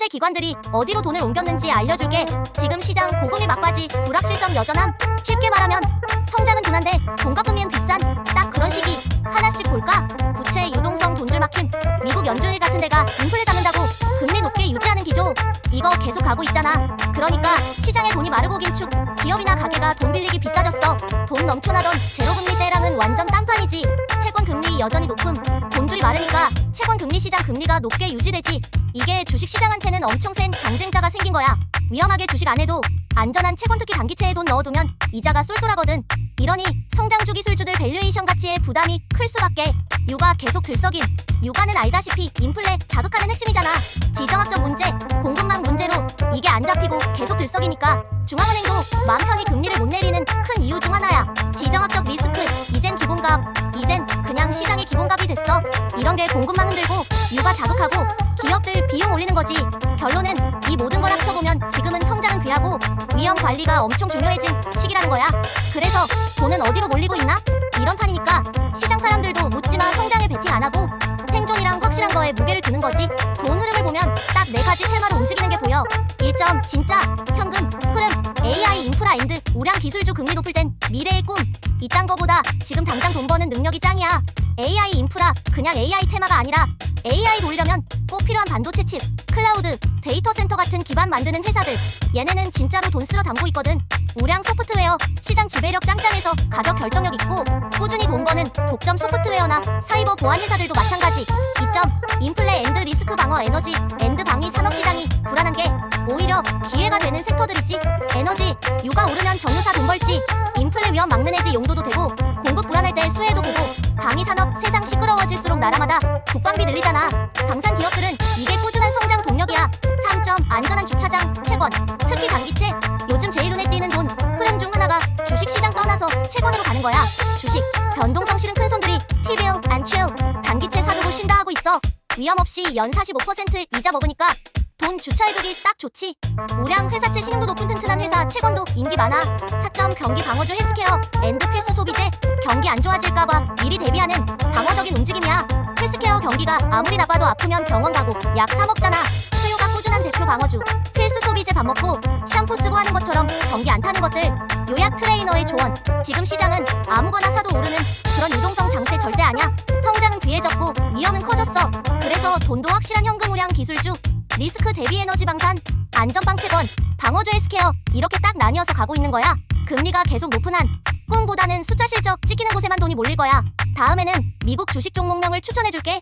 현재 기관들이 어디로 돈을 옮겼는지 알려줄게. 지금 시장 고금리 막바지 불확실성 여전함. 쉽게 말하면 성장은 둔한데 공과금리는 비싼 딱 그런 시기. 하나씩 볼까? 부채 유동성 돈줄 막힘. 미국 연준일 같은 데가 인플레 잡는다고 금리 높게 유지하는 기조. 이거 계속 가고 있잖아. 그러니까 시장에 돈이 마르고 긴축. 기업이나 가게가 돈 빌리기 비싸졌어. 돈 넘쳐나던 제로금리 때랑은 완전 딴판이지. 채권 금리 여전히 높음. 돈줄이 마르니까 채권 금리 시장 금리가 높게 유지되지. 이게 주식 시장한테는 엄청 센 경쟁자가 생긴 거야. 위험하게 주식 안 해도 안전한 채권 특히 단기채에 돈 넣어두면 이자가 쏠쏠하거든. 이러니 성장주 기술주들 밸류에이션 가치에 부담이 클 수밖에. 유가 계속 들썩임. 유가는 알다시피 인플레 자극하는 핵심이잖아. 지정학적 문제, 공급망 문제로 이게 안 잡히고 계속 들썩이니까 중앙은행도 마음 편히 금리를 못 내리는 큰 이유 중 됐어. 이런 게 공급망 흔들고 유가 자극하고 기업들 비용 올리는 거지. 결론은 이 모든 걸 합쳐보면 지금은 성장은 귀하고 위험 관리가 엄청 중요해진 시기라는 거야. 그래서 돈은 어디로 몰리고 있나? 이런 판이니까 시장 사람들도 묻지마 성장에 베팅 안 하고 생존이랑 확실한 거에 무게를 두는 거지. 돈 흐름을 보면 딱 네 가지 테마로 움직이는 게 보여. 1점 진짜 현금 흐름 AI 인프라 앤드 우량 기술주 금리 높을 땐 미래의 꿈 이딴 거보다 지금 당장 돈 버는 능력이 짱이야. AI 인프라 그냥 AI 테마가 아니라 AI 돌려면 꼭 필요한 반도체 칩, 클라우드, 데이터 센터 같은 기반 만드는 회사들. 얘네는 진짜로 돈 쓸어 담고 있거든. 우량 소프트웨어, 시장 지배력 짱짱해서 가격 결정력 있고 꾸준히 돈 버는 독점 소프트웨어나 사이버 보안 회사들도 마찬가지. 2점 인플레 앤드 리스크 방어 에너지 앤드 방위 산업 시장이 불안한 게 오히려 기회가 되는 섹터들이지. 에너지 유가 오르면 정유사 돈 벌지. 인플레 위험 막는 해지 용도도 되고 공급 불안할 때 수혜도 보고 방위 산업 세상 시끄러워질수록 나라마다 국방비 늘리잖아. 방산 기업들은 이게 꾸준한 성장 동력이야. 3점 안전한 주차장 채권 특히 단기채 요즘 제일 눈에 띄는 돈 흐름 중 하나가 주식 시장 떠나서 채권으로 가는 거야. 주식 변동성 실은 큰 손들이 and chill 단기채 사두고 쉰다 하고 있어. 위험 없이 연 45% 이자 먹으니까 돈 주차해두기 딱 좋지. 우량 회사채 신용도 높은 튼튼한 회사 채권도 인기 많아. 4점 경기 방어주 헬스케어 앤드 필수 소비재 경기 안 좋아질까봐 미리 대비하는 방어적인 움직임이야. 헬스케어 경기가 아무리 나빠도 아프면 병원 가고 약 사 먹잖아. 수요가 꾸준한 대표 방어주. 필수 소비재 밥 먹고 샴푸 쓰고 하는 것처럼 경기 안 타는 것들. 요약 트레이너의 조언. 지금 시장은 아무거나 사도 오르는 그런 유동성 장세 절대 아니야. 성장은 귀해졌고 위험은 커졌어. 그래서 돈도 확실한 현금 우량 기술주. 리스크 대비 에너지 방산, 안전빵 채권, 방어주 헬스케어 이렇게 딱 나뉘어서 가고 있는 거야. 금리가 계속 높은 한 꿈보다는 숫자 실적 찍히는 곳에만 돈이 몰릴 거야. 다음에는 미국 주식 종목명을 추천해줄게.